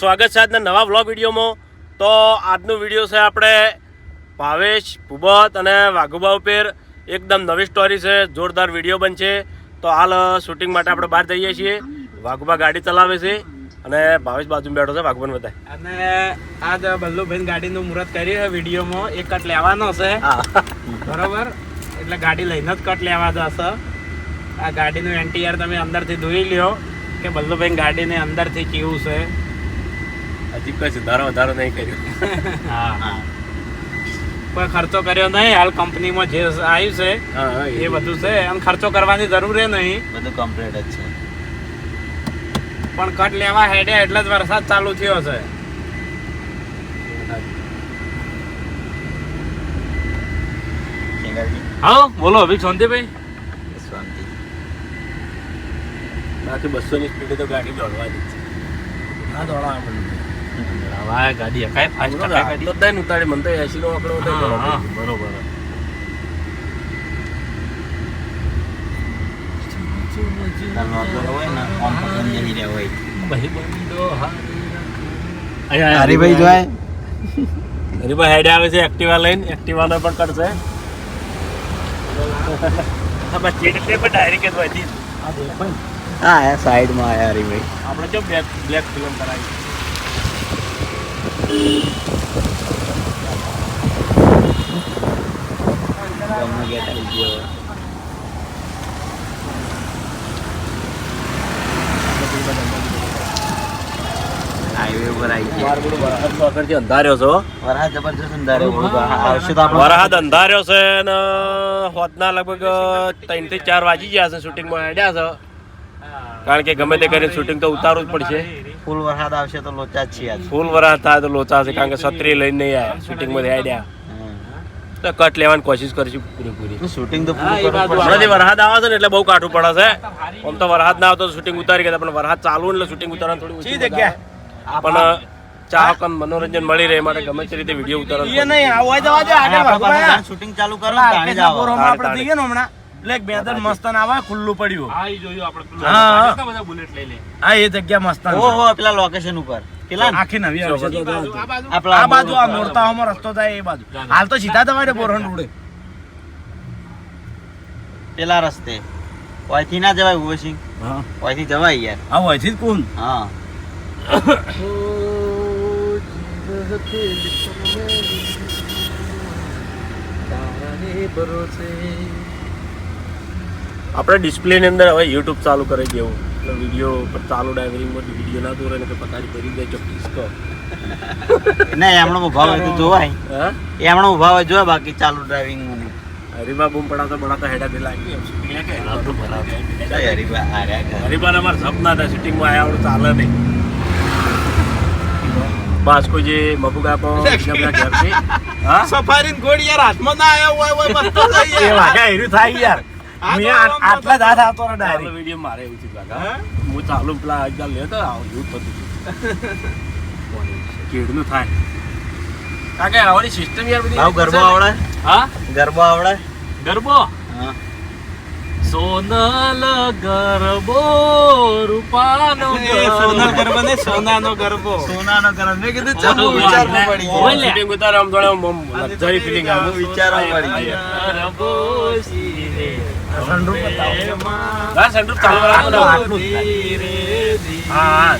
સ્વાગત છે આજના નવા વ્લોગ વિડીયોમાં. તો આજનો વીડિયો છે આપણે ભાવેશ ભૂબત અને વાઘુબા ઉપર એકદમ નવી સ્ટોરી છે જોરદાર વીડિયો બનશે. તો હાલ શૂટિંગ માટે આપણે બહાર જઈએ છીએ. વાઘુબા ગાડી ચલાવે છે અને ભાવેશ બાજુ બેઠો છે વાઘુબાને બધા અને આજ બલ્લુભાઈ ગાડીનું મુહૂર્ત કરી છે વિડીયોમાં. એક કટ લેવાનો છે. બરોબર? એટલે ગાડી લઈને જ કટ લેવા જશે. આ ગાડીનું એન્ટીઆર તમે અંદરથી ધોઈ લ્યો કે બલ્લુભાઈ ગાડીને અંદરથી કેવું છે. કોઈ ધારો વધારો નહીં કર્યો. હા કોઈ ખર્ચો કર્યો નહીં હાલ કંપનીમાં જે આવ્યું છે એ બધું. છે. અને ખર્ચો કરવાની જરૂર એ નહીં. બધું કમ્પ્લીટ જ છે. પણ કટ લેવા હેડે એટલે જ વરસાદ ચાલુ થયો છે. હા બોલો અભિક શાંતિભાઈ? શાંતિ. બાકી બસો ની સ્પીડે તો ગાડી દોડવાની જ છે. હા દોડવા ગાડી કાંઈ ફાસ્ટ તો તને ઉતારે મને તો એસી નો આંકડો હતો, બરોબર. ને હરિભાઈ જોય હરીભાઈ હેડે આવે છે એક્ટિવા લઈને એક્ટિવાનો પણ કરશે. હા, આ સાઈડમાં આયા હરીભાઈ. આપણે જો બ્લેક ફિલ્મ કરાવી ગમે ગેટ આવી ગયો હાઈવે ઉપર આવી ગયા મારું બધું વરસાદ તો આગળથી અંધાર્યો છે વરસાદ જબરજસ્ત અંધારે આવશે તો વરસાદ અંધાર્યો છે ને હોદના લગભગ ત્રણથી ચાર વાગી ગયા છે શૂટિંગમાં હેડ્યા છે. કારણ કે ગમે તે કરીને શૂટિંગ તો ઉતારવું જ પડશે. ફૂલ વરસાદ આવશે તો લોચા જ છીએ ફૂલ વરસાદ થાય તો લોચા છે કારણ કે છત્રી લઈને નહીં આવ્યા. શૂટિંગમાં હેડ્યા તો કટ લેવાની કોશિશ કરીશું પૂરેપૂરી. શૂટિંગ તો હમણાંથી વરસાદ આવે છે ને એટલે બહુ કાઠું પડે છે. આમ તો વરસાદ ના આવતો શૂટિંગ ઉતારી ગયા પણ વરસાદ ચાલુ એટલે શૂટિંગ ઉતારવાની થોડી આવે. પણ ચાહક મનોરંજન મળી રહે માટે ગમે તે રીતે વીડિયો ઉતારો નહીં આવો જવા દે અને શૂટિંગ ચાલુ કરો આપણે જઈએ ને હમણાં. એટલે બે બેદર મસ્ત આવે ખુલ્લું પડ્યું. હા ઈ જોયું આપણે હા, હા. બધા બુલેટ લઈ લે? હા એ જગ્યા મસ્ત ઓહો પેલા લોકેશન ઉપર. આખી નવી આવશે તો જો. આપણા આ બાજુ? આ મોરતાઓમાં રસ્તો થાય એ બાજુ. હાલ તો સીધા તમારે બોરહણ ઉડે. પેલા રસ્તે. ઓયથી ના જવાય ઉવસિંગ હા. ઓયથી જવાય યાર. હા હોયથી જ કોણ હા. આપણે ડિસ્પ્લેની અંદર હવે યુટ્યુબ ચાલુ કરી દેવું એટલે વીડિયો પર ચાલુ ડ્રાઇવરિંગમાં વીડિયો ના દોરે ને કે પતાડી ભરી દે ચોક્કસ કહો ના એમણો ભાવ હોય તો જોવાય. હા? એમણો ભાવ હોય જોવા બાકી ચાલુ ડ્રાઇવિંગ હરીબા બૂમ પડાતા પડાતા હેડા દે લાગી હરીબા. હરીબાને અમારે સપના હતા થાય આવ્યા આવડું ચાલે નહીં. બસ કોઈ જે મબુગા બધા ઘરથી. હા? સફારી ઘોડી યાર હાથમાં ના આવ્યો હોય હોય મસ્ત થાય યાર. તો આટલા જ આવતો ચાલો ડાયરેક્ટ વીડિયો મારે એવું થયું લાગે. હું? ચાલુ પેલા એકદમ લેતો આવું એવું થતું કેડનું થાય. કારણ આવડી સિસ્ટમ યાર બધી. ભાવ ગરબો આવડે? હા? ગરબો આવડે? ગરબો? હા. સોનલ ગરબો રૂપાનો સોનલ ગરબો ને સોનાનો ગરબો. સોનાનો ગરબો. મેં કીધું ચાલો, વિચારવું પડી ગયું. લે. શૂટિંગ ઉતારે આમ જોડે આમ લક્ઝરી ફિલિંગ આવે. વિચારવું પડી ગયું ગરબો શિરે સંડૂપ બતાવો. હા સંડ્રુપ ચાલુ. આટલું હા હા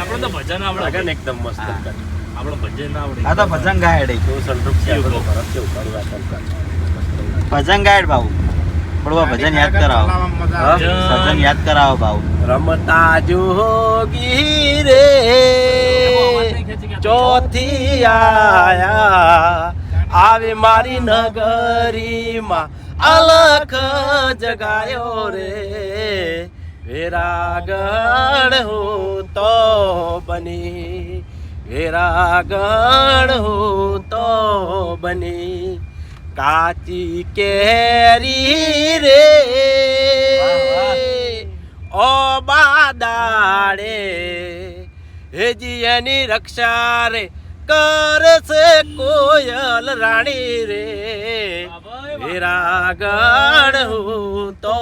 આપણે તો ભજન આવડે એકદમ મસ્ત આપણે ભજન આવડે. આ તો ભજન ગાયડ તો સંડ્રુપ છે આપણો ભરત છે ઉતારી વાત ભજન ગાયડ ભાવ બરોબર ભજન યાદ કરાવો. ભજન યાદ કરાવો ભાવ રમતા જોગી રે. ચોથી આયા. આવે મારી નગરીમાં અલખ જગાયો રે. વેરાગણ હું તો બની. વેરાગણ હું તો બની. કાચી કેરી રે. ઓ બાદાડે હેજી એની રક્ષા રે. કરશે કોયલ રાણી રે. વેરાગણ હું તો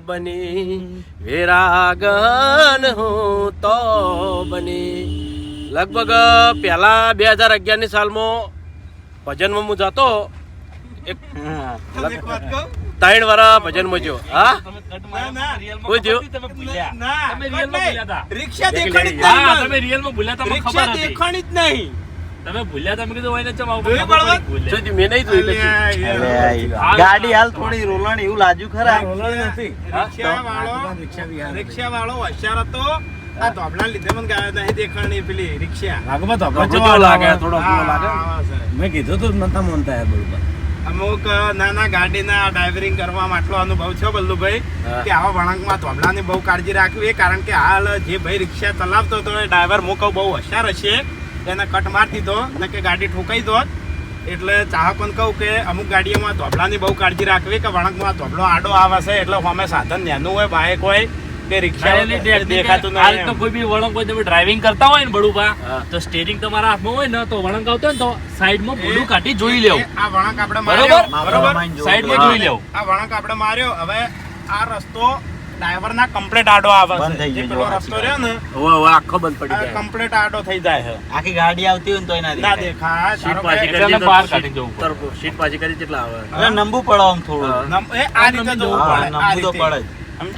બની વેરાગણ હું તો બની. લગભગ પહેલા બે હજાર અગિયારની સાલમાં ભજનમાં હું જતો એક ત્રણ વર્ષ ભજનમાં મજો હા? જ હા રિક્ષા ખબર હતી. દેખાણી જ નહીં. તમે ભૂલ્યા તમે કીધું હોય ને ચમ આવું મેં નહીં જોઈ ગાડી હાલ થોડી રોલણ એવું લાગ્યું ખરા? રિક્ષાવાળો- રિક્ષાવાળો હોશિયાર હતો. આ ધોબલા લીધે મને ગાય નહીં દેખાણી પેલી રિક્ષા. તો કેવો લાગે થોડો કેવો લાગે. હા, હા, મેં કીધું તો નતા માનતા યાર બરોબર. અમુક નાના ગાડીના ડ્રાઇવરિંગ કરવામાં આટલો અનુભવ છે બલ્લુભાઈ. કે આવા વળાંકમાં ધોબલાની બહુ કાળજી રાખવી કારણ કે હાલ જે ભાઈ રિક્ષા ચલાવતો હતો એ ડ્રાઈવર હું બહુ હોશિયાર હશે. એને કટ માર દીધો ને કે ગાડી ઠોકાઈ દો એટલે ચાહકોને કહું કે અમુક ગાડીઓમાં ધોબલાની બહુ કાળજી રાખવી કે વળાંકમાં ધોબલો આડો આવે છે એટલે અમે સાધન નાનું હોય બાઇક હોય કે રિક્ષા દેખાતું હાલ નહીં તો કોઈ બી વળંગ હોય તમે ડ્રાઇવિંગ કરતા હોય ને હા. તો સ્ટેરિંગ તમારા હાથમાં હોય ને તો વળંગ આવતો ને તો સાઈડમાં ભૂલું કાઢી જોઈ લેવું. આ વળંક આપણે બરોબર? માર્યો બરોબર? સાઈડમાં જોઈ લેવું. આ વળાંક આપણે માર્યો હવે આ રસ્તો ડ્રાઈવરના કમ્પ્લીટ આડો આવે બંધ થઈ ગયો, પેલો રસ્તો રહ્યો ને ઓ ઓ આખો બંધ પડી જાય. કમ્પ્લીટ આડો થઈ જાય છે. આખી ગાડી આવતી હોય ને તોય ના ના દેખાય. સીટ પાછી કરી તો બહાર કાઢી જવું પડે. તરફ સીટ પાછી કરી કેટલા આવે. એટલે નંબુ પડો આમ થોડું. નમ- એ આ રીતે જવું પડે આ રીતે. પડે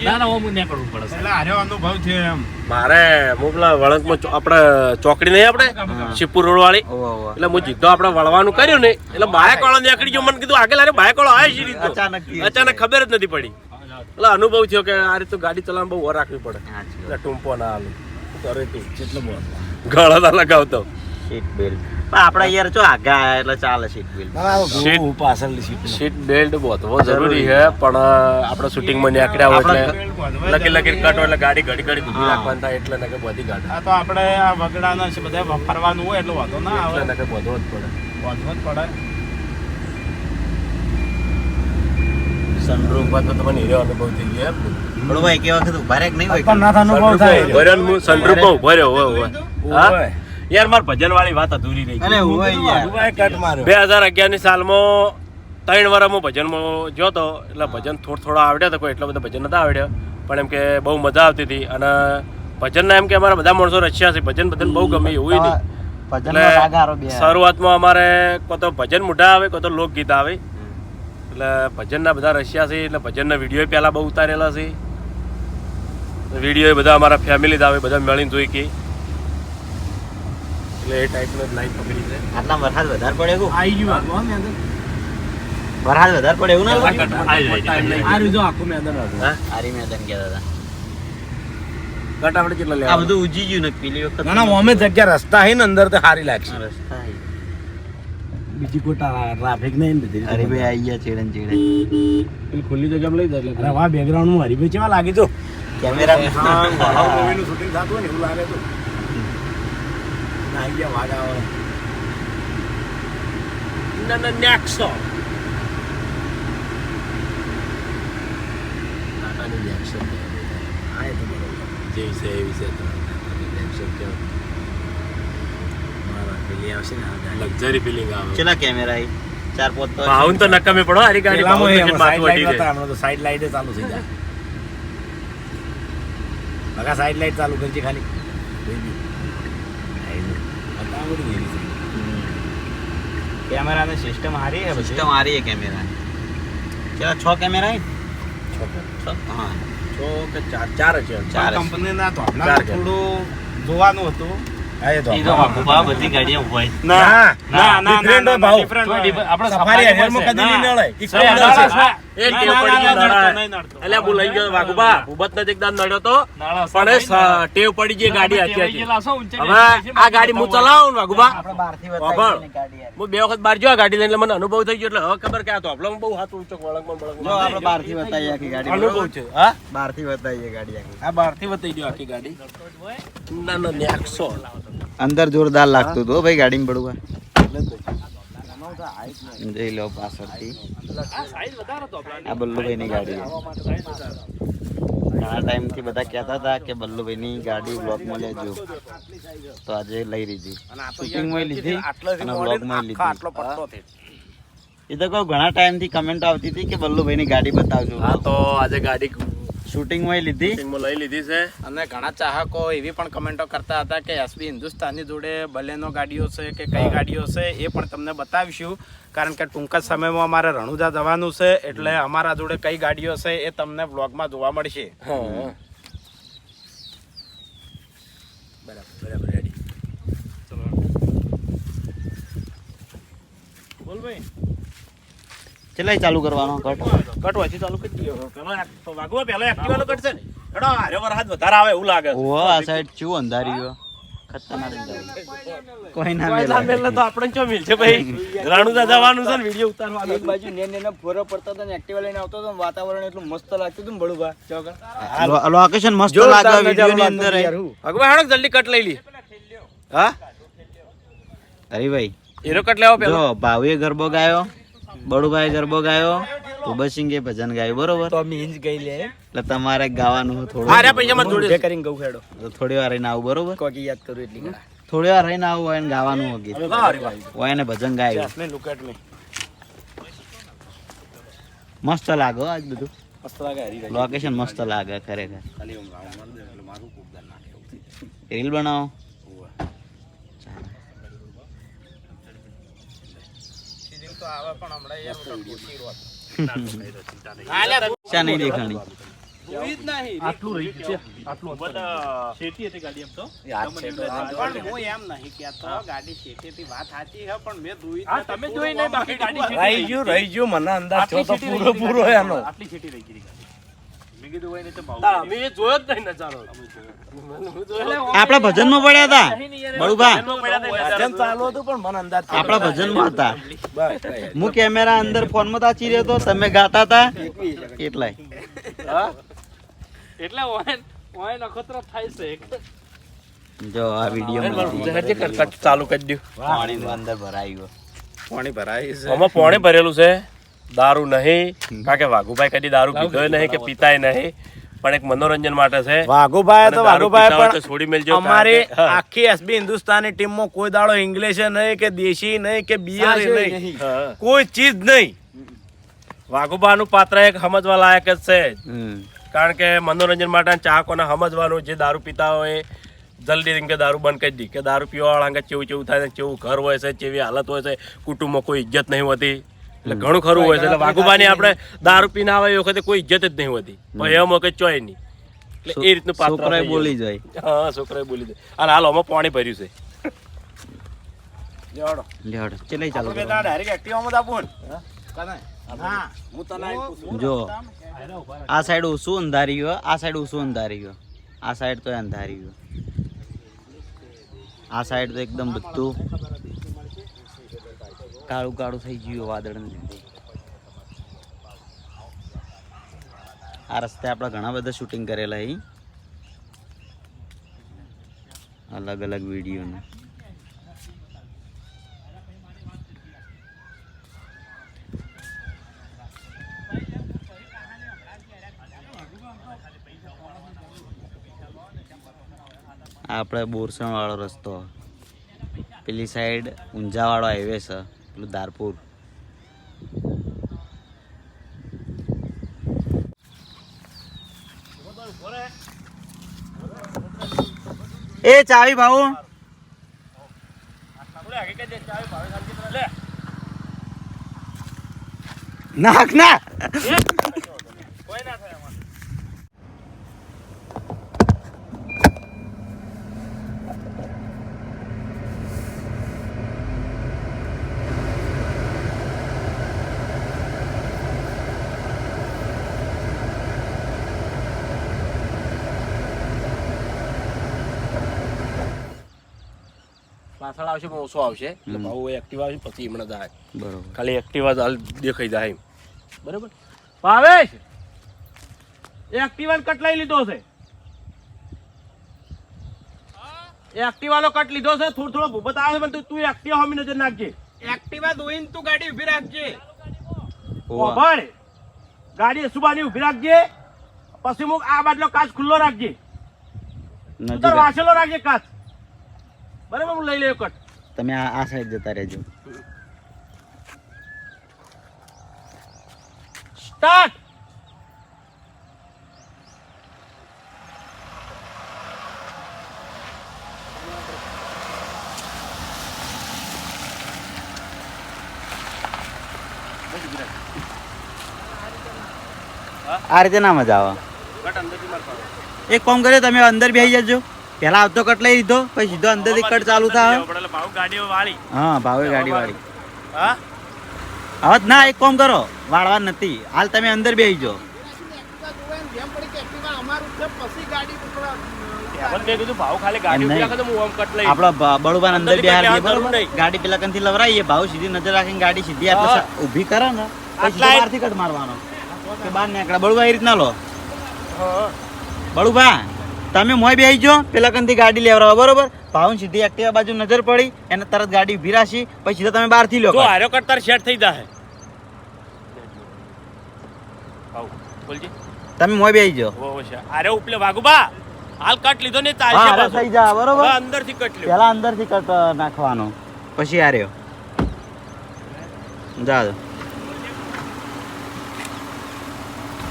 ના ના હું નહીં કરવું પડે એટલે આર્યો અનુભવ છે એમ. મારે હું પેલા વળંકમાં આપણે ચોકડી નહીં આપણે? શિવપુર રોડ વાળી એટલે હું જીતો આપણે વળવાનું કર્યું ને એટલે બાયક વાળો નીકળી ગયો મને કીધું આગળ અરે બાયક વાળો આવે છે અચાનક ખબર જ નથી પડી. એટલે અનુભવ થયો કે આ રીતે ગાડી ચલાવવા બહુ વાર રાખવી પડે. એટલે ટૂંપો ના હાલ કરે તું કેટલો ગળા ના લગાવતો. સીટ બેલ્ટ પણ આપડા યાર જો આગા એટલે ચાલે સીટ બેલ્ટ સીટ પાછળ સીટ સીટ બેલ્ટ બોધવો જરૂરી છે. પણ આપણે શૂટિંગમાં નીકળ્યા હોય એટલે લકી લકી કટ એટલે ગાડી ઘડી ઘડી ઊભી. રાખવાની થાય એટલે નકે બધી ગાડી આ તો આપણે આ વગડાના છે બધા ફરવાનું હોય એટલે વાંધો ના આવે. એટલે નકે બધો જ પડે. બધો જ પડે. સનરૂફ પર તો તમને હીરો અનુભવ થઈ ગયો એમ પણ ભાઈ કે વખત ઊભા રહે કે નહીં હોય પણ ના થાનું બહુ થાય. ભર્યો હું સનરૂફ ઊભો રહ્યો, હોય, હોય. યાર માર ભજન વાળી વાત અધૂરી રહી અરે હોય યાર. ભાઈ કટ માર્યો. બે હજાર અગિયારની સાલમાં ત્રણ વર્ષ હું ભજનમાં ગયો તો એટલે ભજન થોડો થોડો આવડ્યો તો કોઈ એટલો બધો ભજન નતા આવડ્યો. પણ એમ કે બહુ મજા આવતી હતી અને ભજનના એમ કે અમારા બધા માણસો રચ્યા છે ભજન ભજન બહુ ગમે એવું એટલે શરૂઆતમાં અમારે કોતો ભજન મોઢા આવે કોતો લોકગીત આવે. એટલે ભજનના બધા રશિયા છે એટલે ભજનના વીડિયો પહેલાં બહુ ઉતારેલા છે. વીડિયો બધા અમારા ફેમિલી જ આવે બધા મળીને જોઈ કે. એટલે એ ટાઈપનો લાઈન પકડી છે. આટલા વરસાદ વધારે પડે એવું? આવી ગયું આખું આમ મેદાન. વરસાદ વધારે પડે એવું ના આ લાગે? આ જ જો આખું મેદાન હતું. હા? આરી મેદાન કહેતા હતા. કટ આપણે કેટલા આ બધું ઉજી ગયું ને પેલી વખત ના ના અમે જગ્યા રસ્તા હે ને અંદર તો સારી લાગશે. રસ્તા હે. બીજી કોઈ ટ્રાફિક નહીં ને બધી હરીભાઈ આવી ગયા ચેડન ચેડે પેલી ખુલ્લી જગ્યામાં લઈ જાય અરે વાહ બેકગ્રાઉન્ડમાં હરીભાઈ કેવા લાગી તો કેમેરા મૂવી નું શૂટિંગ થતું હોય ને એવું લાગે તો આવી ગયા વાઘ આવે ના ના નેક્સો ટાટાની નેક્સો આ એ તો છે મારા પેલી આવશે ને લક્ઝરી ફિલિંગ આવે. ચેલા કેમેરા આઈ ચાર પોત તો ભાવન તો નકમે પડો હારી ગાડી એ તો એમાં વટી હમણાં તો side light ચાલુ થઈ જાય. બગા સાઈડ લાઈટ ચાલુ કરજે ખાલી. કેમેરા. કેમેરાની સિસ્ટમ છે. સિસ્ટમ આરી હે કેમેરા ચેલા છ કેમેરા હે છ હા. છ કે ચાર? ચાર છે. ચાર કંપની ના તો. થોડું જોવાનું હતું. ના ના, ના ના ના એ ટેવ પડી ગયો ના, નળાય. એટલે ગયો વાઘુબા. ભૂબત ને એકદમ નડ્યો તો. પણ ટેવ પડી ગઈ ગાડી હતી હવે આ ગાડી હું ચલાવું ને વાઘુબા? ગાડી હું બે વખત બાર જો આ ગાડી લઈને મને અનુભવ થઈ ગયો. એટલે હવે ખબર કે આ તો આપણે બહુ હાથ ઊંચો વળંગમાં જો બળંગમાં આપણે બહારથી બતાવીએ આખી ગાડી. અનુભવ છે હા? બહારથી બતાવીએ ગાડી આખી. આ બહારથી બતાવી ગયો આખી ગાડી. ના ના નેક્સો. અંદર જોરદાર લાગતું હતું ભાઈ ભાઈ ગાડીમાં પડવા જોઈ લો પાછળથી. આ બલ્લુભાઈની ગાડી. ઘણા ટાઈમથી બધા કહેતા હતા કે બલ્લુભાઈની ગાડી બ્લોકમાં લેજો. તો આજે લઈ લીધી. શૂટિંગમાં લીધી અને બ્લોકમાં લીધી. એ તો કહું ઘણા ટાઈમથી કમેન્ટ આવતી હતી કે બલ્લુભાઈની ગાડી બતાવજો. હા તો આજે ગાડી શૂટિંગમાં લીધી. શૂટિંગમાં લઈ લીધી છે. અને ઘણા ચાહકો એવી પણ કમેન્ટો કરતા હતા કે એસબી હિન્દુસ્તાનની જોડે બલેનો ગાડીઓ છે કે કઈ ગાડીઓ છે એ પણ તમને બતાવીશું. કારણ કે ટૂંક જ સમયમાં અમારે રણુજા જવાનું છે એટલે અમારા જોડે કઈ ગાડીઓ છે એ તમને વ્લોગમાં જોવા મળશે. બરાબર બરાબર રેડી બોલ ભાઈ. ચલાઈ ચાલુ કરવાનો? કટ. કટ વાંચી ચાલુ કરી દઈએ. પેલો એક- તો વાગવા પેલો એક્ટિવાનો છે. ને હેડો હારે વરસાદ વધારે આવે એવું લાગે. ઓ આ સાઈડ ચું અંધારી ગયો ખતરનાક અંધારી કોઈ ના પહેલા મેલાય. તો આપણે ચો મિલ છે ભાઈ રાણુદા જવાનું છે ને વિડિયો ઉતારવાનો. એક બાજુ ને ને ફોરો પડતો હતા ને એક્ટિવા લઈને આવતો હતો વાતાવરણ એટલું મસ્ત લાગતું હતું બળુભા. ચોકર લોકેશન મસ્ત લાગે વિડિયો ની અંદર ભગવા હેડો જલ્દી કટ લઈ લી હા? અરે ભાઈ. હીરો કટ લેવો પેલો. જો ભાવીએ ગરબો ગાયો બળુભાઈ ગરબો ગાયો ઉબસિંગે ભજન ગાયું બરોબર? તો અમે ગઈ લે. એટલે તમારે ગાવાનું થોડું. હારે પૈસામાં જોડી ઉભે કરીને ગઉ ખેડો તો થોડી વાર રહીને આવું બરોબર? કોકી યાદ કરું એટલી થોડી વાર રહીને આવું હોય ને ગાવાનું હોય ગીત. હોય ને ભજન ગાયું. લુક એટ મી મસ્ત લાગે આજ બધું. મસ્ત લાગે હરી લોકેશન મસ્ત લાગે ખરેખર. રીલ બનાવો. તો આવે પણ હમણાં યાર તો રોત. શા નહીં દેખાણી. આટલું રહી છે. આટલું શેતી હતી ગાડી એમ તો? પણ હું એમ નહીં કહેતો ગાડી શેઠેથી વાત સાચી છે પણ મેં નથી. તમે જોઈ નહીં બાકી ગાડી રહી ગયું રહી ગયું મને અંદાજ આટલી તો રહી પૂરો પૂરો એનો. આટલી શેતી રહી ગઈ ગાડી. ભજન કીધું હોય ને તો ભાવ તાર અમે જોયો જ નહીં નજારો. આપણા ભજનમાં પડ્યા હતા. બળુભા. ભજન ચાલુ હતું પણ મને અંદાજ થયો. આપણા ભજનમાં હતા. હું કેમેરા અંદર ફોનમાં તાચી રહ્યો હતો તમે ગાતા હતા. એટલે એટલે ઓય ઓય નખત્ર થાય છે જો આ વીડિયો ચાલુ કરી દઉં પાણી અંદર ભરાયું પાણી ભરાય છે. આમાં પોણે ભરેલું છે. દારૂ નહીં. કારણ કે વાઘુભાઈ કદી દારૂ પીધો નહીં કે પીતાય નહીં પણ એક મનોરંજન માટે છે. વાઘુભાઈ તો વાઘુભાઈ પણ છોડી મેલજો અમારી આખી એસબી હિન્દુસ્તાની ટીમમાં કોઈ દાડો ઇંગ્લિશ નહીં કે દેશી નહીં કે બિયર નહીં. કોઈ ચીજ નહીં. વાઘુબાનું પાત્ર એક સમજવા લાયક જ છે. કારણ કે મનોરંજન માટે ચાહકોને સમજવાનું જે દારૂ પીતા હોય જલ્દી કે દારૂ બંધ કરી દી. કે દારૂ પીવા વાળા અંગે કેવું કેવું થાય કેવું ઘર હોય છે કેવી હાલત હોય છે કુટુંબમાં કોઈ ઇજ્જત નહીં હોતી. એટલે ઘણું ખરું હોય છે. એટલે વાઘુબાની આપણે દારૂ પીને આવે એ વખતે કોઈ ઇજ્જત જ નહીં હોતી. પણ એમ કે ચોય નહીં. એટલે એ રીતનું પાત્ર બોલી જાય. હા છોકરાએ બોલી જાય. અને હાલ આમાં પાણી ભર્યું છે. લેવડો. ચાલુ. ડાયરેક્ટ એક્ટિવામાં હા. જો આ સાઈડ ઓછું અંધારી ગયો? આ સાઈડ ઓછું અંધારી ગયો? આ સાઈડ તો અંધારી ગયો. આ સાઈડ તો એકદમ બધું. કાળું કાળું થઈ ગયું વાદળ લીધે આ રસ્તે આપણે ઘણા બધા શૂટિંગ કરેલા અહીં અલગ અલગ વિડીયોના. આપણે બોરસણ વાળો રસ્તો. પેલી સાઈડ ઊંઝા વાળો હાઈવે છે. પેલું ધારપુર એ ચાવી ભાऊ નાખ ના પાછળ આવશે પણ ઓછો આવશે. એટલે ભાવ એક્ટિવા આવશે પછી હમણાં જાય. બરોબર. ખાલી એક્ટિવા હાલ દેખાઈ જાય એમ. બરોબર? ભાવેશ! એક્ટિવા કટ લઈ લીધો છે. એક્ટિવાનો કટ લીધો છે થોડો થોડો ભૂપત આવે છે પણ તું- એક્ટિવા હોમી નજર નાખજે. એક્ટિવા દોઈને તું ગાડી ઊભી રાખજે. ઓવા. ભાઈ ગાડી સુબાની ઊભી રાખજે. પછી મુક આ બાજુનો કાચ ખુલ્લો રાખજે. ઉતર વાંચેલો રાખજે કાચ. બરાબર હું લઈ લઉં કટ. તમે આ આ સાઈડ જતા રહેજો. સ્ટાર્ટ આ રીતે ના મજા આવે. એક કામ કર્યો તમે અંદર બેસી જજો. પેલા આવતો કટ લઈ લીધો પછી સીધો અંદરથી કટ ચાલુ થાય ભાવ ગાડીઓ વાળી. હા ભાવે ગાડી વાળી. હા? હવે ના એક કામ કરો વાળવા નથી. હાલ તમે અંદર બેસી જો ગાડી અંદર પેલા કંથી લવરાઈએ ભાવ સીધી નજર રાખીને ગાડી સીધી આપણે ઊભી કરો ને. પછી કટ મારવાનો. કે બહાર નીકળે. બળુબા એ રીતના લો. હા. બળુબા તમે મોય બેસી જો પેલા કંથી ગાડી લેવડાવો બરોબર? ભાવ સીધી એક્ટિવા બાજુ નજર પડી એને તરત ગાડી ભીરાશી રાખી પછી સીધા તમે બહારથી લો હારો કટ. હાર્યો કટ સેટ થઈ જાય બોલજી. તમે મોય બેસી જો અરે ઉપલે વાગુબા હાલ કટ લીધો ને પાછો. થઈ જા બરોબર? અંદરથી કટ લ્યો. પેલા અંદરથી કટ નાખવાનો. પછી આર્યો જા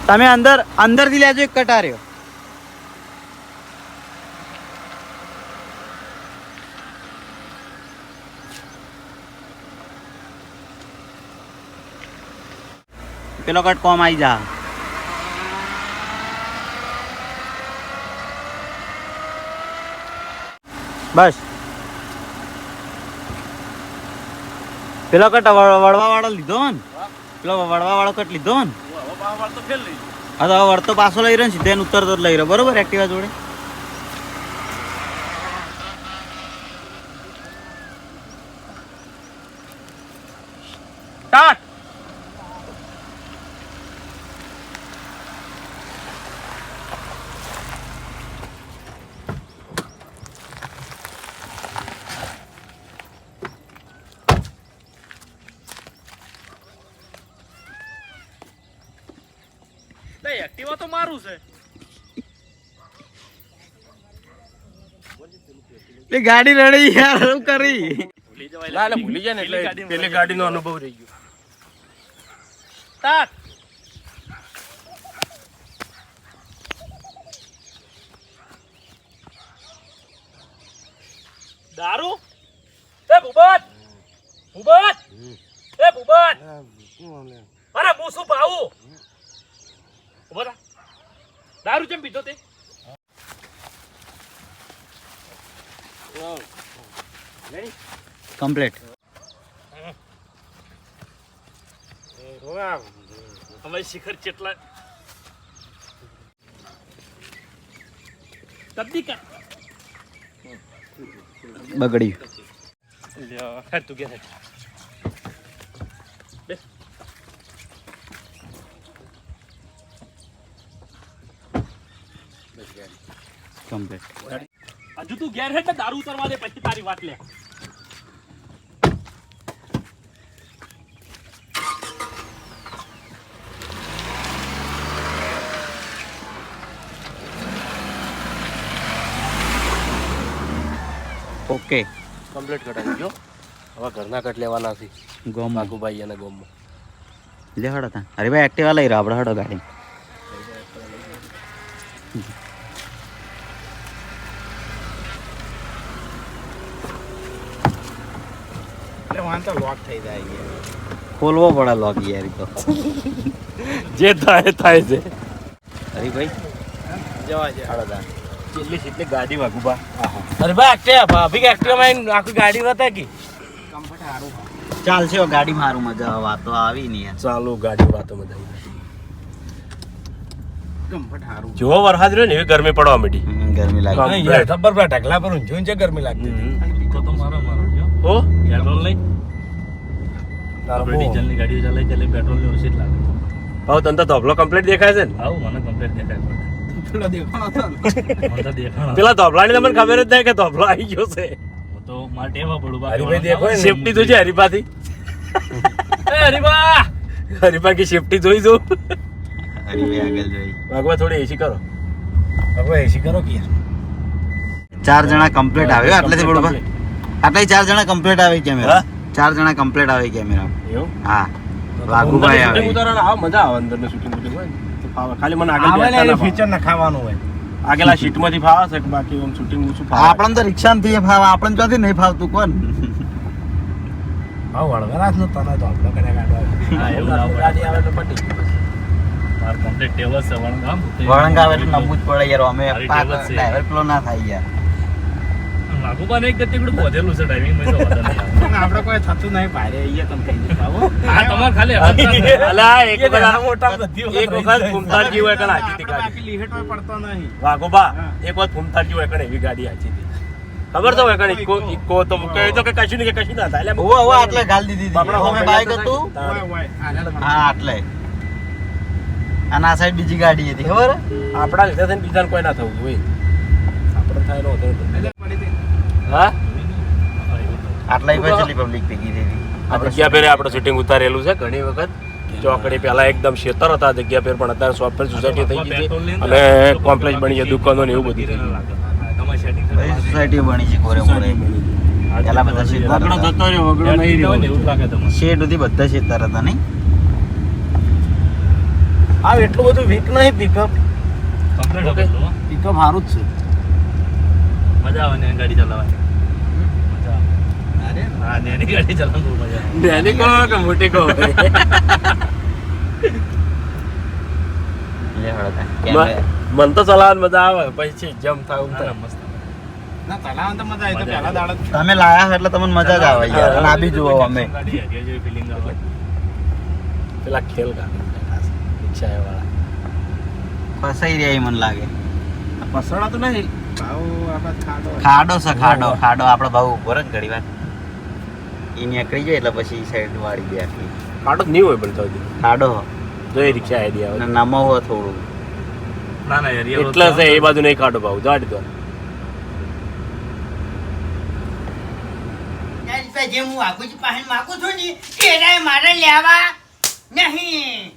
તમે અંદર અંદરથી લેજો એક કટ આ પેલો કટ કોમ આવી જા. બસ. પેલો કટ વળવા વાળો લીધો ને પેલો વળવા વાળો કટ લીધો ને હા તો વળતો પાછો લઈ રહ્યો ને સીધા ઉતરતો લઈ રહ્યો બરોબર એક્ટિવા જોડે સ્ટાર્ટ તો મારું છે. એ ગાડી રડી યાર શું કરી? ભૂલી જવાય ભૂલી જાય ને એટલે પેલી ગાડીનો અનુભવ રહી ગયો. સ્ટાર્ટ દારૂ એ ભૂપત ભૂપત એ ભૂપત અરે હું શું પાવું ઊભો થા. દારૂ કેમ પીધો તે કમ્પ્લીટ તમારી શિખર કર બગડ્યું. તું કે. કમ્પ્લીટ હજુ તું ઘેર હે દારૂ ઉતરવા દે પછી તારી વાત લે. ઓકે. કમ્પ્લીટ કટાવી ગયો હવે ઘરના કટ લેવાના છે. ગોમ. બાકુભાઈ અને ગોમમાં લે હડો તા. અરે ભાઈ એક્ટિવા લઈ રહ્યો આપણે હડો ગાડી. વાંધો લોક થઈ જાય યાર. ખોલવો પડે લોક યાર તો. જે થાય થાય છે. અરે ભાઈ જવા દે. હડો તા ગાડી વાગુ બા. અરે બા એક્ટિવા ભાભી કે એક્ટિવા માં આખી ગાડી બતા કે? ચાલશે ગાડી મારું મજા વાતો આવી નહીં ચાલો ગાડી વાતો મજા આવી જો વરસાદ રહ્યો ને એવી ગરમી પડવા માંડી. ગરમી લાગે. ખબર પડે ઢગલા પર ઊંઝું ઊંઝે ગરમી લાગતી હતી. તો તો મારો મારો ગયો પેટ્રોલ લઈ તારો આપણે ડીઝલની ગાડીઓ ચલાવી ચાલે પેટ્રોલની ઓછી જ લાગે. હવે તને તો ધોબલો કમ્પ્લીટ દેખાય છે ને? હા મને કમ્પ્લીટ દેખાય પેલો દેખાણો હતો પેલા તમને ખબર જ નહીં કે ધોબલો આવી ગયો છે. તો મારે ટેવા પડું હરીભાઈ દેખો સેફટી જોઈ છે હરીફાથી એ હરીબા કે સેફટી જોઈ જો. અરે આગળ જોઈ. વાગવા થોડી એસી કરો. હવે એસી કરો કે ચાર જણા કમ્પ્લીટ આવ્યો આટલેથી બરોબર આટલે ચાર જણા કમ્પ્લીટ આવે કેમેરા ચાર જણા કમ્પ્લીટ આવે કેમેરા એવું? હા. વાઘુભાઈ આવે. મજા આવે અંદર શૂટિંગ બૂટિંગ હોય ફાવે. ખાલી મને આગળ. ફીચર નખાવાનું હોય આગેલા આ સીટમાંથી ફાવે છે કે બાકી આમ શૂટિંગ ઓછું ફાવે આપણને તો રિક્ષામાંથી ફાવે આપણને ચોથી નહીં ફાવતું કોણ હા વળગરાજ નો તને તો આપણે કરે ગાડવા એવું ગાડી આવે તો પટી. વળંગ આવે એટલે નમવું જ પડે યાર અમે. ડ્રાઈવર પેલો ના થાય યાર વાઘુબાને એક ગતિ એકડું છે driving માં તો વાંધો નહીં આવે. પણ આપણે કોઈ થતું નહીં ભારે અહીંયા તમે કહી દીધું હા, તમારે ખાલી હરકત જ છે. અલા, એક વખત મોટા બધી એક વખત જાય. હોય કણ હાચી હતી આપણે ગાડી. બાકી પડતો નહીં. વાઘોબા એક વખત ફૂમતાલજી હોય કણ એવી ગાડી હાચી હતી. ખબર તો હોય કણ ઇકો ઇકો તો કહે તો કે કશું નહીં કે કશું ના થાય. એટલે ઓવે ઓવે આટલે ગાલ દીધી હતી બાપડા હોમે બાઈક હતું? હતા. ઓય, ઓય, આને જ હા આટલે. અને આ સાઈડ બીજી ગાડી હતી ખબર? આપણા લીધે થઈને બીજાને કોઈ ના થવું જોઈએ. આપણે થાય નો હતો એટલે પડી હતી. હા? આટલા કોઈ ચલી પબ્લિક ભેગી થઈ હતી. જગ્યા પેરે આપણે શૂટિંગ ઉતારેલું છે ઘણી વખત. ચોકડી પહેલા એકદમ શેતર હતા જગ્યા પેર પણ અત્યારે સોફ્ટવેર સોસાયટી થઈ ગઈ છે. અને કોમ્પ્લેક્સ બની છે દુકાનો ને એવું બધું થઈ ગયું. સોસાયટી બની છે કોરે મોરે. પેલા બધા શેતર વગડો જતો રહ્યો વગડો નહીં એવું લાગે તમને. શેડ સુધી બધા શેતર હતા નહીં? આ એટલું બધું વીક નહીં પિકઅપ પિકઅપ સારું જ છે. મજા આવે ને ગાડી ચલાવવાની? હા નેની ગાડી ચલાવવાની બહુ મજા આવે. નાની કહો કે મોટી કહો? લે હળતા કેમેરા મન તો ચલાવવાની મજા આવે પછી જમ થાય થાય. મસ્ત ના તલાવન તો મજા આવી તો મજા પહેલા આવે. દાડો જ. તમે લાયા એટલે તમને મજા જ આવે યાર અને બી જુઓ અમે. પેલા ખેલ ઈચ્છા રિક્ષા વાળા. ફસાઈ રહ્યા મને લાગે. પસડા તો નહીં. ખાડો છે. ખાડો ખાડો આપણો ભાવ ઊભો રહે ઘડી વાર. એ નીકળી જાય એટલે પછી સાઈડ વાળી દે આખી. ખાડો નહીં હોય પણ તો ખાડો. જો એ રિક્ષા આવે નમો હોય થોડું. ના ના યાર એટલે છે એ બાજુ નહીં ખાડો ભાવ. જાડી દો જે હું વાઘુજી પાસે માગું છું ને એનાય મારે લેવા. નહીં.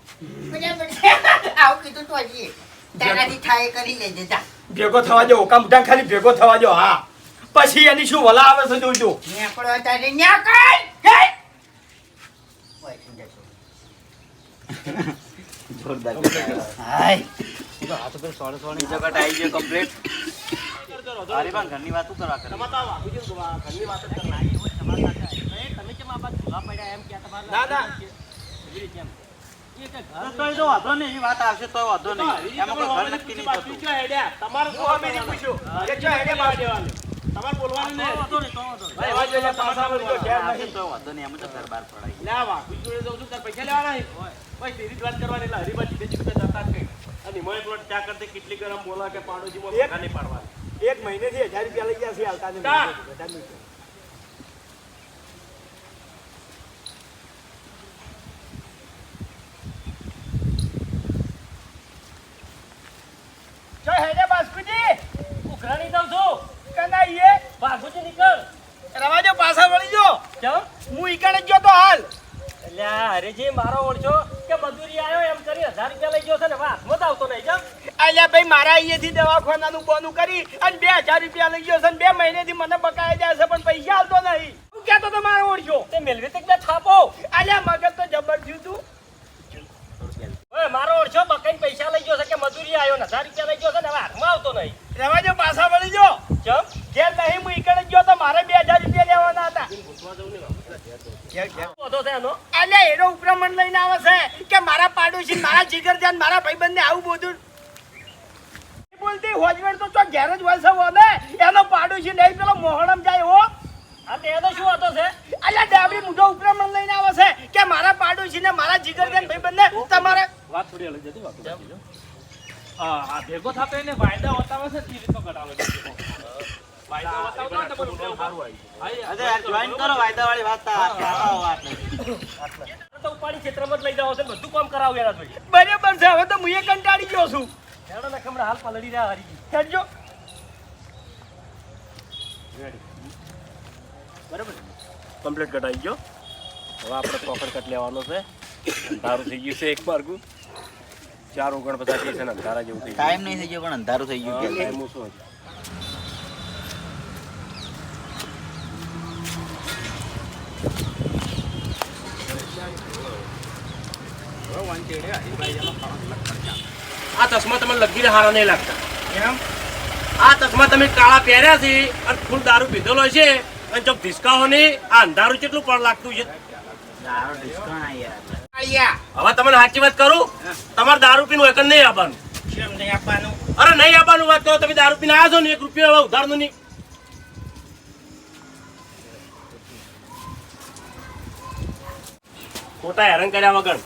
આવું કીધું તો હજી. તારાથી થાય કરી લેજે જા. ભેગો થવા જો ઓકા મુઠા ખાલી ભેગો થવા જો હા. પછી એની શું વલા આવે છે જોજો નેકળો તારે નેકળ હે! તો સુંદર છો. જોરદાર. હાય. બીજો કટ આવી ગયો કમ્પ્લીટ અરે પણ ઘરની વાતો કરવા કરે. ના ના. તોય તો વાંધો નહીં એવી વાત આવશે તોય વાંધો નહીં. એમાં કોઈ ઘર નક્કી નહીં થતું. તમારે હું અમે નહીં પૂછ્યું? કે જો હેડે બાર દેવાનું તમારે બોલવાનું ભાઈ હવે જો પાછા વળી ઘેર નહીં. તોય વાંધો નહીં એમાં તો ઘર બહાર પડાય લે વાહ બીજું જોડે છું તાર પૈસા લેવાના છે? ભાઈ તેરી જ વાત કરવાની એટલે જતા જ કંઈ અને પ્લોટ કરતી કેટલી ગરમ બોલા કે પાડોશીમાં એક- ભેગા નહીં પાડવાની. એક મહિનેથી હજાર રૂપિયા લઈ ગયા છે હાલતા નહીં જો હેડે બાસ્કુજી ઉઘરાણી દઉં છું. કના ઈએ નીકળ. રવાજો પાછા વળી જો કેમ હું ઈકણ ગયો તો હાલ. એટલે હરીજી મારો ઓળખો કે મજૂરી આવ્યો એમ કરી હજાર રૂપિયા લઈ ગયો છે ને હાથમાં જ આવતો નહીં કેમ અલ્યા ભાઈ મારા અહીંયાથી દવાખાનાનું બોનું કરી અને બે હજાર રૂપિયા લઈ ગયો છે બે મહિનેથી મને બકાયા જાય છે પણ પૈસા આવતો નહીં. હું કહેતો તો મારો ઓળખ્યો તે મેલવી તક બે થાપો અલ્યા મગજ તો જબર થયું તું. મારો ઓળખો બકાઈને પૈસા લઈ ગયો છે કે મજૂરી આવ્યો ને હજાર લઈ હાથમાં આવતો નહીં. રવાજો પાછા વળી જો. કેમ ઘેર નહીં હું ઈકડે જ ગયો તો મારે બે હજાર રૂપિયા લેવાના હતા. એનો? અલ્યા ઉપરામણ લઈને આવે છે કે મારા પાડોશી મારા જીગરજાન મારા ભાઈબંધને આવું બધું. બોલતી હોજવેડ તો ઘેર જ હોય છે એનો પાડોશી નહીં પેલો મોહણમ જાય હો. આ તે એનો શું હતો છે? અલ્યા ડાબડી મોઢો ઉપરામણ લઈને આવે છે કે મારા પાડોશી ને મારા જીગરજાન ભાઈબંધને તમારે વાત થોડી અલગ જતી વાતો આ ભેગો થાપે એને વાયદા બતાવે છે તે રીતનો કઢાવે છે. વાયદા બતાવતો તો બહુ સારું આવી અરે યાર જોઈન કરો વાયદાવાળી વાત આવો આટલે તો ઉપાડી ક્ષેત્રમાં જ લઈ જાવ છે બધું કામ કરાવું એના જોઈ બરાબર છે હવે તો હું એ કંટાળી ગયો છું. ને હમણાં હાલ પલડી રહ્યા હરીજી. હેડજો. બરાબર કમ્પ્લીટ કટાઈ ગયો. હવે આપણે પોકર કટ લેવાનો છે. સારું થઈ ગયું છે એક માર્ગું. ચાર ઓગણપચાસ છે ને અંધારા જેવું થઈ ટાઈમ નહીં થઈ ગયો પણ અંધારું થઈ ગયું ટાઈમ ઓછો. આ ચશ્મા તમે લગીને હારા નહીં લાગતા. એમ? આ ચશ્મા તમે કાળા પહેર્યા છે અને ફૂલ દારૂ પીધેલો છે અને જો ધીસકાઓ નહીં આ અંધારું કેટલું પણ લાગતું છે? દારૂ યાર. હવે તમને સાચી વાત કરું? તમારે દારૂ પીનું એક નહીં આપવાનું. નહીં આપવાનું? અરે નહીં આપવાનું વાત કરો તમે દારૂ પીને આવ્યા છો ને એક રૂપિયા હવે ઉધારનું નહીં. ખોટા હેરાન કર્યા વગર.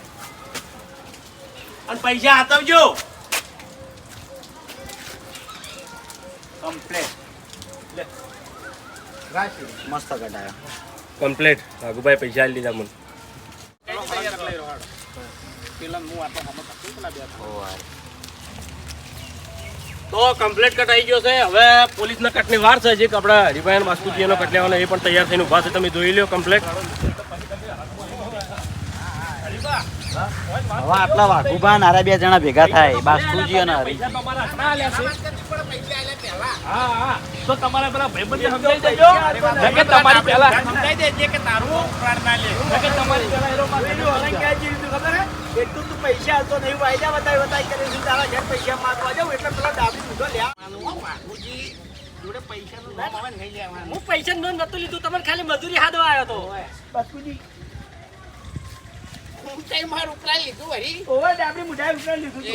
અને પૈસા હાથવજો. કમ્પ્લેટ મસ્ત કટાયા કમ્પ્લેટ રાઘુભાઈ પૈસા લીધા મને. પેલા હું આટલો હમણાં પકડી પેલા બે તો કમ્પ્લીટ કટ આવી ગયો છે. હવે પોલીસના કટની વાર છે. જે આપણા હરિભાઈ બાસ્કુજીનો કટ લેવાનો એ પણ તૈયાર થઈને ઊભા છે. તમે જોઈ લો કમ્પ્લીટ હવે આટલા વાઘુબા નારા બે જણા ભેગા થાય. બાસ્તુજી અને હરી તમારા હમણાં આલ્યા છે. હા હા. તો તમારે પેલા ભાઈબંધને સમજાઈ દેજો. તમારી પહેલા. સમજાઈ દેજે કે તારું પ્રાણ ના લે. તમારી પહેલા ખબર હે? એટલું તું પૈસા હતો નહીં વાયદા બતાવી બતાવી કરે છે તારા ઘેર પૈસા માંગવા જાઉં? એટલે પેલા ડાબી મૂઢો લે. બાપુજી જોડે પૈસાનું નામ નહીં લેવાનું. હું પૈસા નું નતું લીધું તમને ખાલી મજૂરી હાથવા આવ્યો તો બાપુજી હું કઈ મારું ઉપરા લીધું વળી ઓવર ડાબડી મુઢાઈ ઉપર લીધું તું.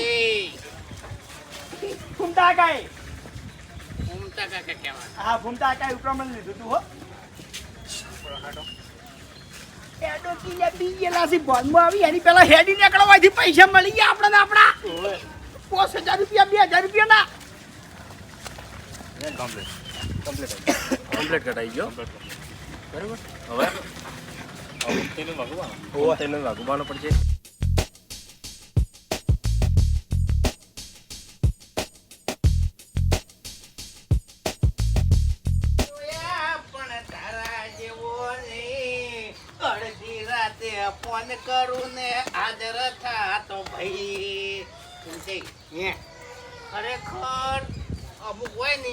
ફૂમતા કાકા કહેવાનું. હા ફૂમતા કાઈ ઉપર મને લીધું તું હો. એડો કિયા બી ગયેલા છે આવી એની પેલા હેડી નીકળવાથી પૈસા મળી ગયા આપણને આપણા. પાંચ હજાર રૂપિયા બે હજાર રૂપિયા ના. કમ્પ્લીટ કટ આવી ગયો. બરાબર? હવે? તેને વાગવાનો. પડશે છે? ખરેખર અમુક હોય ને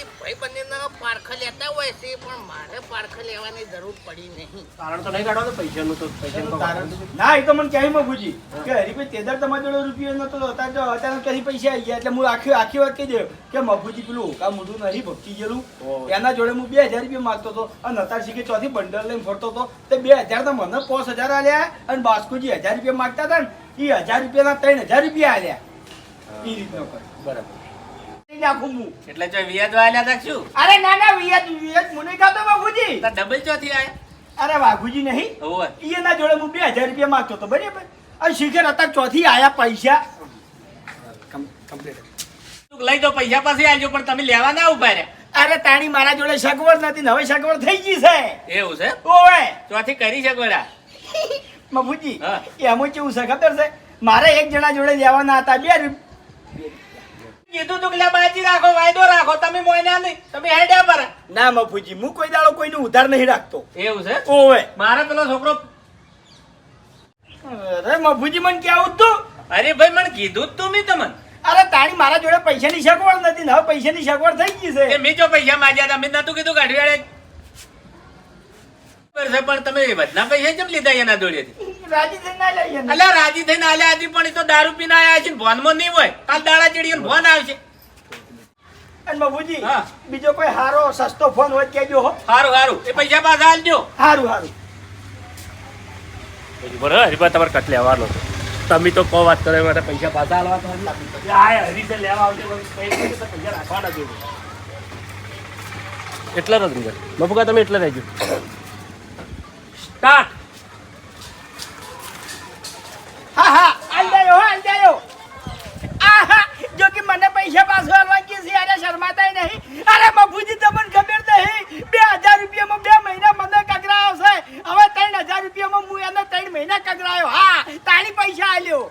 એ ભાઈ બંને પારખ લેતા હોય છે પણ મારે પારખ લેવાની જરૂર પડી નહીં. કારણ તો નહીં કાઢવાનું પૈસાનું તો પૈસાનું કારણ ના એ તો મને ક્યાંય મગુજી કે હરીભાઈ તેદર તમારી જોડે રૂપિયો નતો અત્યારે તો અચાનક ક્યાંથી પૈસા આવી ગયા? એટલે હું આખી આખી વાત કહી દઉં. કે મગુજી પેલું કા મોઢું નહીં ભક્તિ ગયેલું એના જોડે હું બે હજાર રૂપિયા માગતો હતો અને અત્યારે શીખે ચોથી બંડલ લઈને ફરતો હતો. તે બે હજાર તો મને પાંચ હજાર આલ્યા અને બાસ્કુજી હજાર રૂપિયા માગતા હતા ને એ હજાર રૂપિયાના ત્રણ હજાર રૂપિયા આલ્યા. એ રીતનો કર બરાબર. નાખું હું. એટલે જો વ્યાજ વાળ્યા તા શું? અરે ના ના વિયત વિયત મને ખાતો બાબુજી ડબલ ચોથી આયા. અરે વાઘુજી નહીં. ઓય એના જોડે હું બે હજાર રૂપિયા માંગતો તો બરાબર. અને શિખર અત્યારે ચોથી આયા પૈસા. લઈ દો પૈસા પાસે આવજો પણ તમે લેવા ના ઊભા રહ્યા. અરે તાણી મારા જોડે સગવડ નથી ને હવે સગવડ થઈ ગઈ છે. એવું છે? ઓવે. ચોથી કરી શકો હા. એમાં કેવું છે? ખબર છે? મારે એક જણા જોડે લેવાના હતા બે કીધું તું કે બાજી રાખો વાયદો રાખો તમે મોયના નહીં તમે હેડ્યા પર. ના મફુજી હું કોઈ દાડો કોઈનું ઉધાર નહીં રાખતો. એવું છે? ઓવે. મારા પેલો છોકરો અરે મફુજી મને કેવું તું અરે ભાઈ મને કીધું જ તું મી તમને. અરે તાણી મારા જોડે પૈસાની સગવડ નથી ને હવે પૈસાની સગવડ થઈ ગઈ છે. મેં જો પૈસા માંગ્યા હતા મેં નતું કીધું કાઢી પણ તમે વધના પૈસા કેમ લીધા એના જોડેથી? રાજી થઈને ના લઈએ ને. અલ્યા રાજી થઈને આલ્યા હતી પણ એ તો દારૂ પીને આયા છે ભોનમાં નહીં હોય. કાલ દાડા ચડીને ભોન આવશે. અને મફુજી બીજો કોઈ હારો સસ્તો ફોન હોય કેજો કહેજો હો. સારું સારું એ પૈસા પાછા આલજો હારું હારું. બરાબર હરિભાઈ તમારે કટ લેવાનો છે. તમે તો કહો વાત કરો મારે પૈસા પાછા આલવા તો આ હરીસે લેવા આવજો પૈસા રાખવાના જોઈએ એટલા નથી મફુકા તમે એટલે રહેજો. સ્ટાર્ટ હા હા. આલ હા હો આલ જાયો આહા જો કે મને પૈસા પાછો આલવા કે છે અરે શરમાતાય નહીં. અરે બાપુજી તમને ખબર નહીં બે હજાર રૂપિયામાં બે મહિના મને કગરાયો છે હવે ત્રણ હજાર રૂપિયામાં હું એને ત્રણ મહિના કગરાયો હા તાણી પૈસા આલ્યો.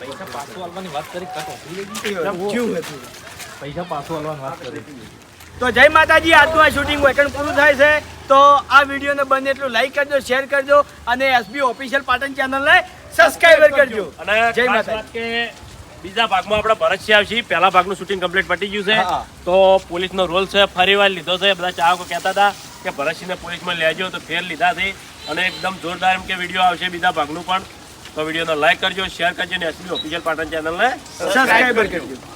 પૈસા પાછો આલવાની વાત કરી પૈસા પાછો આલવાની વાત કરી. તો જય માતાજી આજનું આ શૂટિંગ વેકન પૂરું થાય છે. તો આ વિડીયોને બને એટલું લાઈક કરજો શેર કરજો અને એસબી ઓફિશિયલ પાટણ ચેનલને સબસ્ક્રાઈબર કરજો. અને જય માતા કે બીજા ભાગમાં આપણે ભરતસિંહ આવશે. પહેલા ભાગનું શૂટિંગ કમ્પ્લીટ પતી ગયું છે. તો પોલીસનો રોલ છે ફરી વાર લીધો છે. બધા ચાહકો કહેતા હતા કે ભરતસિંહને પોલીસમાં લેજો તો ફેર લીધા છે. અને એકદમ જોરદાર એમ કે વીડિયો આવશે બીજા ભાગનું પણ. તો વિડીયોને લાઈક કરજો શેર કરજો અને એસબી ઓફિશિયલ પાટણ ચેનલને સબસ્ક્રાઇબર કરજો.